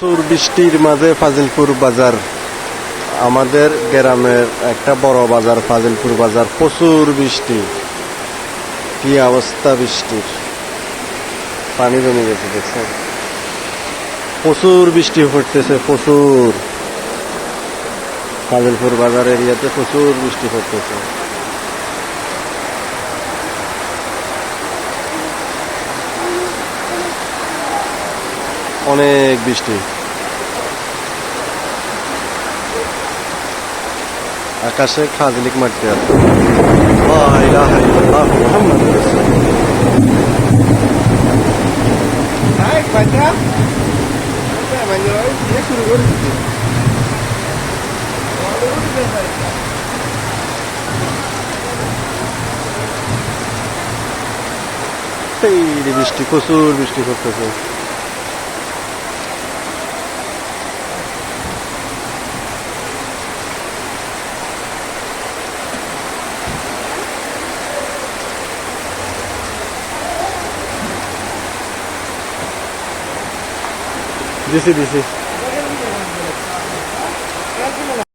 প্রচুর বৃষ্টির মাঝে ফাজিলপুর বাজার। আমাদের গ্রামের একটা বড় বাজার, ফাজিলপুর বাজার, প্রচুর বৃষ্টি। কি অবস্থা বৃষ্টির? পানি জমে গেছে, দেখছেন? প্রচুর বৃষ্টি পড়তেছে প্রচুর। ফাজিলপুর বাজার এরিয়াতে প্রচুর বৃষ্টি পড়তেছে অনেক বৃষ্টি। আকাশে খাজলিক মারতে আছে। লা ইলাহা ইল্লাল্লাহ মুহাম্মাদুর দিছি দিছি